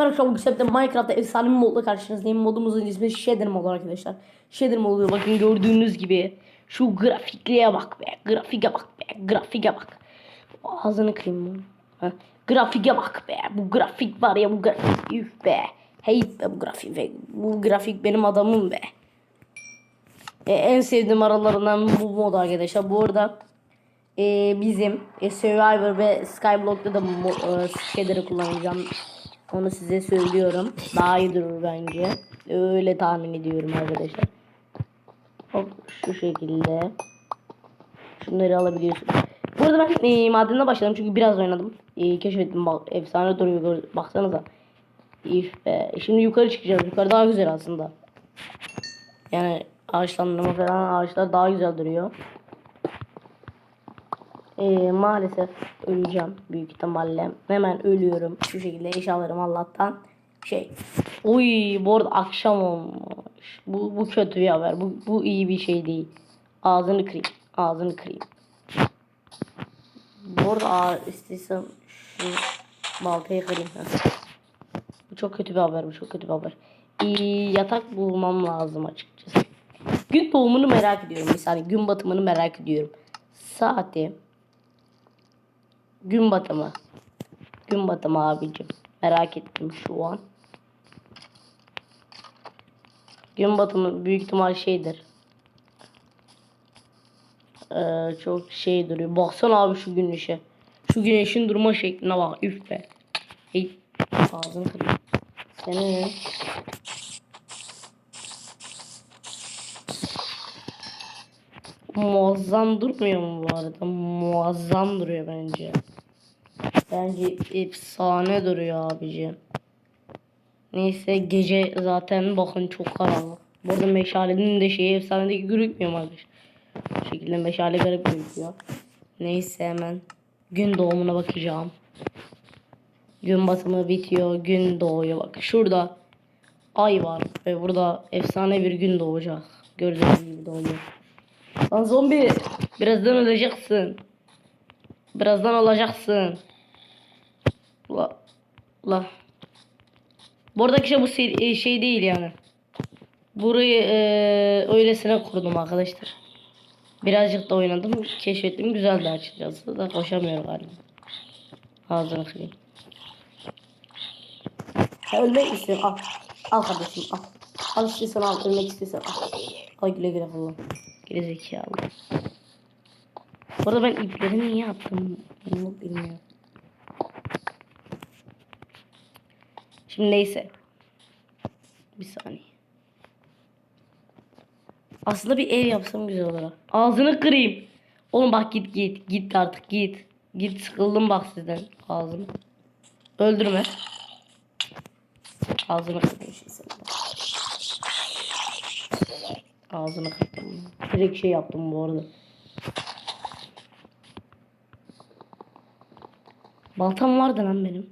Arkadaşlar bu septe Minecraft'ta efsane bir modla karşınızdayım. Modumuzun ismi Shader modu arkadaşlar. Shader modu bakın gördüğünüz gibi. Şu grafikliğe bak be. Grafike bak be. Grafike bak. Ağzını kırayım. Ha. Grafike bak be. Bu grafik var ya bu grafik. Üf be. Hey be bu grafik. be. Bu grafik benim adamım be. E, en sevdiğim aralarından bu mod arkadaşlar. Bu arada e, bizim e, Survivor ve Skyblock'ta da mo- e, şeyleri kullanacağım. Onu size söylüyorum. Daha iyi durur bence. Öyle tahmin ediyorum arkadaşlar. Hop şu şekilde. Şunları alabiliyorsun. Bu arada ben e, madene başladım çünkü biraz oynadım. E, keşfettim bak efsane duruyor baksanıza. İf be. Şimdi yukarı çıkacağız. Yukarı daha güzel aslında. Yani ağaçlandırma falan ağaçlar daha güzel duruyor. Ee, maalesef öleceğim büyük ihtimalle. Hemen ölüyorum. Şu şekilde eşyalarım Allah'tan. Şey. Uy bu arada akşam olmuş. Bu, bu kötü bir haber. Bu, bu iyi bir şey değil. Ağzını kırayım. Ağzını kırayım. Bu arada istesem şu baltayı kırayım. Bu çok kötü bir haber. Bu çok kötü bir haber. Ee, yatak bulmam lazım açıkçası. Gün doğumunu merak ediyorum. Saniye gün batımını merak ediyorum. Saati. Gün batımı. Gün batımı abicim. Merak ettim şu an. Gün batımı büyük ihtimal şeydir. Ee, çok şey duruyor. Baksana abi şu güneşe. Şu güneşin durma şekline bak. Üf be. Hey. Ağzını kırayım. Senin Muazzam durmuyor mu bu arada? Muazzam duruyor bence. Bence efsane duruyor abici. Neyse gece zaten bakın çok karanlık. Bu arada meşalenin de şeyi efsanedeki gözükmüyor arkadaşlar? Bu şekilde meşale garip gözüküyor. Neyse hemen gün doğumuna bakacağım. Gün batımı bitiyor, gün doğuyor. Bak şurada ay var ve burada efsane bir gün doğacak. Gördüğünüz gibi doğuyor. Lan zombi birazdan öleceksin. Birazdan olacaksın. La. La. Buradaki şey bu se- şey değil yani. Burayı e, öylesine kurdum arkadaşlar. Birazcık da oynadım. Keşfettim. Güzeldi açıkçası. Da koşamıyorum galiba. Ağzını kırayım. Ölmek istiyorum. Al. Al kardeşim al. Al istiyorsan al. Ölmek istiyorsan al. Al güle güle falan. Geri zekalı. Bu arada ben ipleri niye attım? Bunu bilmiyorum. Şimdi neyse. Bir saniye. Aslında bir ev yapsam güzel olur. Ağzını kırayım. Oğlum bak git git. Git artık git. Git sıkıldım bak sizden. Ağzını. Öldürme. Ağzını kırayım şimdi senin. Ağzını kırdım. Direkt şey yaptım bu arada. Baltam vardı lan benim.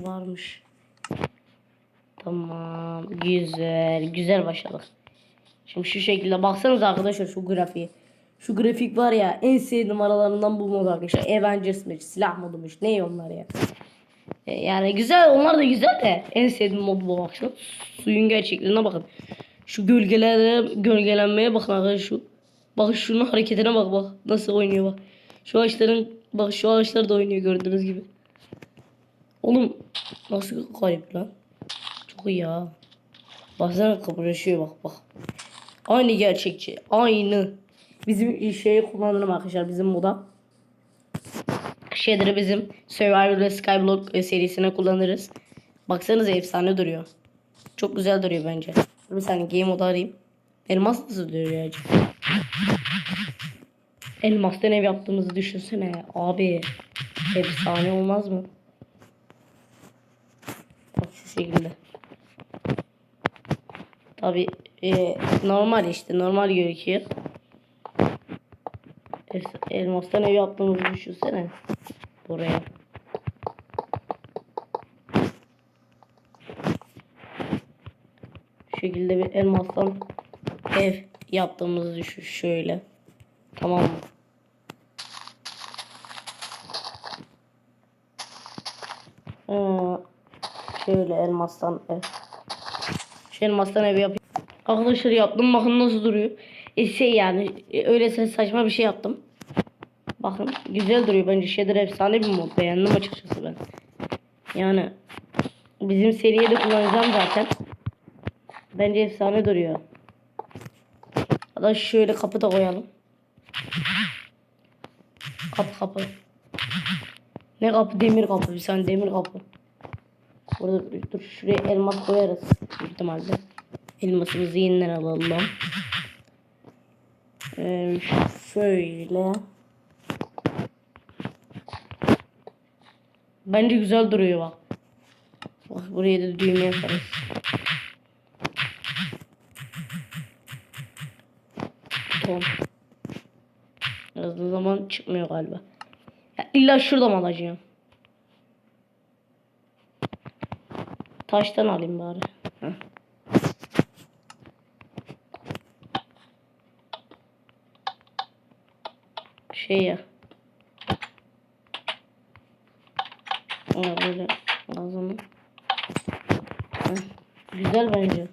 Varmış. Tamam. Güzel. Güzel başladık. Şimdi şu şekilde baksanız arkadaşlar şu grafiği. Şu grafik var ya en sevdiğim aralarından bu mod arkadaşlar. Avengers'mış, silah modumuş. Ne onlar ya? E, Yani güzel onlar da güzel de en sevdiğim mod bu akşam. Suyun gerçekliğine bakın. Şu gölgelere gölgelenmeye bakın arkadaşlar şu. Bak şunun hareketine bak bak nasıl oynuyor bak. Şu ağaçların bak şu ağaçlar da oynuyor gördüğünüz gibi. Oğlum nasıl garip lan. Çok iyi ya. Baksana kıpırışıyor bak bak. Aynı gerçekçi. Aynı. Bizim şeyi kullanırım arkadaşlar bizim moda. Şeyleri bizim Survivor ve Skyblock serisine kullanırız. Baksanıza efsane duruyor. Çok güzel duruyor bence. Bir saniye game modu arayayım. Elmas nasıl duruyor acaba? Elmastan ev yaptığımızı düşünsene. Abi efsane olmaz mı? Bak şu şekilde. Tabi e, normal işte normal gözüküyor. Elmastan ev yaptığımızı düşünsene. Buraya. Şu şekilde bir elmastan ev yaptığımızı düşün şöyle. Tamam mı? Şöyle elmastan ev. Şu elmastan ev yapayım. Arkadaşlar yaptım bakın nasıl duruyor. E şey yani e, öylesine saçma bir şey yaptım. Bakın güzel duruyor bence Shader efsane bir mod beğendim açıkçası ben. Yani bizim seriye de kullanacağım zaten. Bence efsane duruyor. Hatta şöyle kapı da koyalım. Kapı kapı. Ne kapı? Demir kapı. Bir saniye demir kapı. Burada dur, şuraya elmas koyarız. Büyük ihtimalle. Elmasımızı yeniden alalım. Ee, şöyle. Bence güzel duruyor bak. Bak buraya da düğme yaparız. Tamam. Yazdığı zaman çıkmıyor galiba. Ya illa şuradan alacağım. Taştan alayım bari. Heh. Şey ya. Böyle lazım. Güzel bence.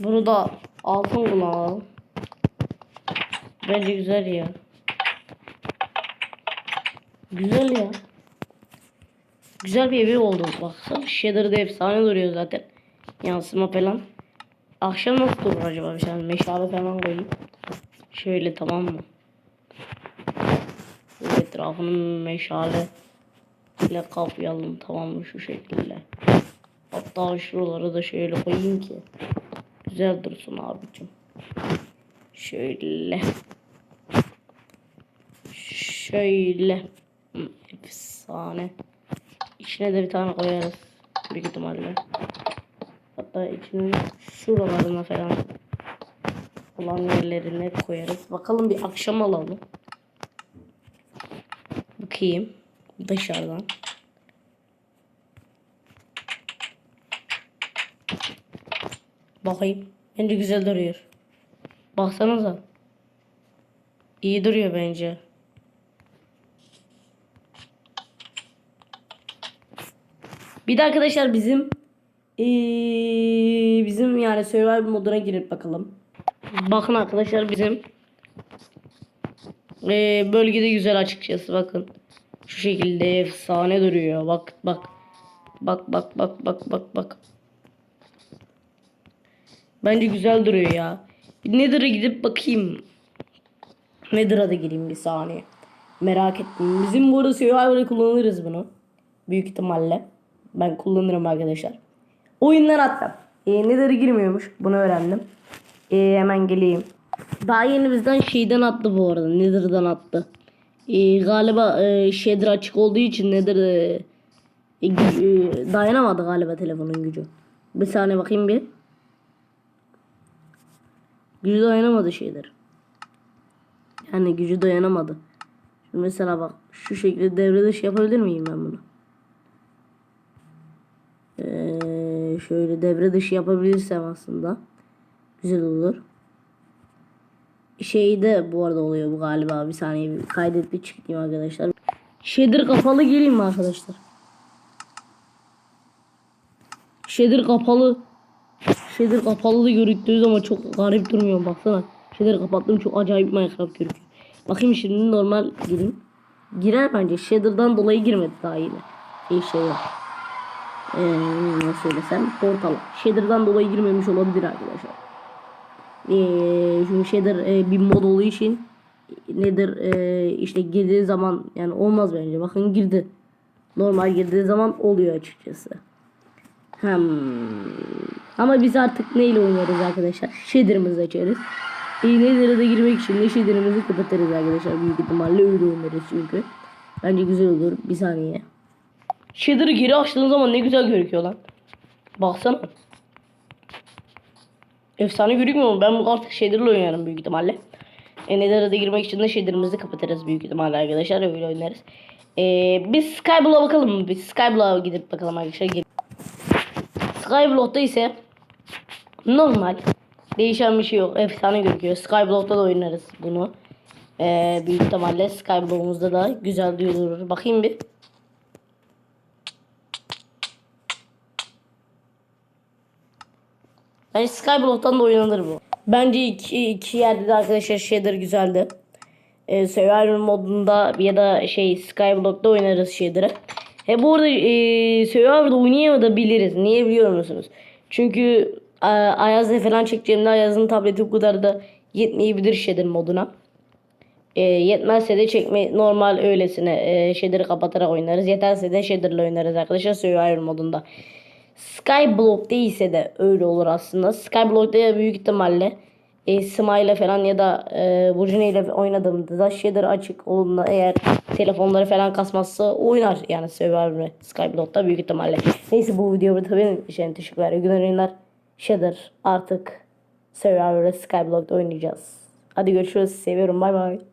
Bunu da altın kullanalım. Bence güzel ya. Güzel ya. Güzel bir evi oldu baksana. Shader'da efsane duruyor zaten. Yansıma falan. Akşam nasıl durur acaba bir şey? Meşale falan koyayım. Şöyle tamam mı? Etrafını meşale ile kapayalım tamam mı şu şekilde. Hatta şuraları da şöyle koyayım ki güzel dursun abicim. Şöyle. Şöyle. Hı, Efsane. İçine de bir tane koyarız. Büyük ihtimalle. Hatta içinin şuralarına falan olan yerlerine koyarız. Bakalım bir akşam alalım. Bakayım dışarıdan. Bakayım. Bence güzel duruyor. Baksanıza. İyi duruyor bence. Bir de arkadaşlar bizim eee, bizim yani survival moduna girip bakalım. Bakın arkadaşlar bizim eee, bölgede güzel açıkçası bakın. Şu şekilde efsane duruyor. Bak bak. Bak bak bak bak bak bak. Bence güzel duruyor ya. Bir Nether'a gidip bakayım. Nether'a da gireyim bir saniye. Merak ettim. Bizim burada Survivor'da kullanırız bunu. Büyük ihtimalle. Ben kullanırım arkadaşlar. Oyundan attım. E, Nether'a girmiyormuş. Bunu öğrendim. E, hemen geleyim. Daha yeni bizden şeyden attı bu arada. Nether'dan attı. E, galiba e, shader açık olduğu için Nether e, e, e, dayanamadı galiba telefonun gücü. Bir saniye bakayım bir. Gücü dayanamadı şeyler. Yani gücü dayanamadı. Şimdi mesela bak şu şekilde devre dışı yapabilir miyim ben bunu? Ee, şöyle devre dışı yapabilirsem aslında güzel olur. Şeyde bu arada oluyor bu galiba. Bir saniye bir kaydet bir çıkayım arkadaşlar. Shader kapalı gireyim mi arkadaşlar? Shader kapalı. Shader kapalı da görüktüğü zaman çok garip durmuyor baksana. Shader kapattım çok acayip Minecraft görünüyor. Bakayım şimdi normal gireyim. Girer bence. Shader'dan dolayı girmedi daha yine. İyi şey yok. Ee, nasıl söylesem portala. Shader'dan dolayı girmemiş olabilir arkadaşlar. Ee, çünkü Shader e, bir mod olduğu için nedir e, işte girdiği zaman yani olmaz bence. Bakın girdi. Normal girdiği zaman oluyor açıkçası. Hmm. Ama biz artık neyle oynarız arkadaşlar? Shader'ımızı açarız. E, Nether'a da girmek için de shader'ımızı kapatırız arkadaşlar. Büyük ihtimalle öyle oynarız çünkü. Bence güzel olur. Bir saniye. Shader'ı geri açtığın zaman ne güzel gözüküyor lan. Baksana. Efsane görünmüyor mu? Ben artık shader'la oynarım büyük ihtimalle. E, Nether'a da girmek için de shader'ımızı kapatırız büyük ihtimalle arkadaşlar. Öyle oynarız. E, biz Skyblock'a bakalım? Biz Skyblock'a gidip bakalım arkadaşlar. Skyblock'ta ise normal. Değişen bir şey yok. Efsane gözüküyor. Skyblock'ta da oynarız bunu. Ee, büyük ihtimalle Skyblock'umuzda da güzel duyulur. Bakayım bir. Bence Skyblock'tan da oynanır bu. Bence iki, iki yerde de arkadaşlar shader güzeldi. Ee, Survivor modunda ya da şey Skyblock'ta oynarız shader'ı. He bu arada e, Survivor'da oynayamayabiliriz. Niye biliyor musunuz? Çünkü e, Ayaz'la falan çekeceğimde Ayaz'ın tableti bu kadar da yetmeyebilir shader moduna. E, yetmezse de çekme normal öylesine e, shader'ı kapatarak oynarız. Yeterse de shader'la oynarız arkadaşlar Survivor modunda. Skyblock değilse de öyle olur aslında. Skyblock'ta büyük ihtimalle e, Smile falan ya da e, Burjine ile oynadığımda da shader açık olduğunda eğer telefonları falan kasmazsa oynar yani Survivor Skyblock'ta büyük ihtimalle. Neyse bu video burada benim için teşekkürler. Günler oyunlar. Shader artık Survivor Skyblock'ta oynayacağız. Hadi görüşürüz. Seviyorum. Bay bay.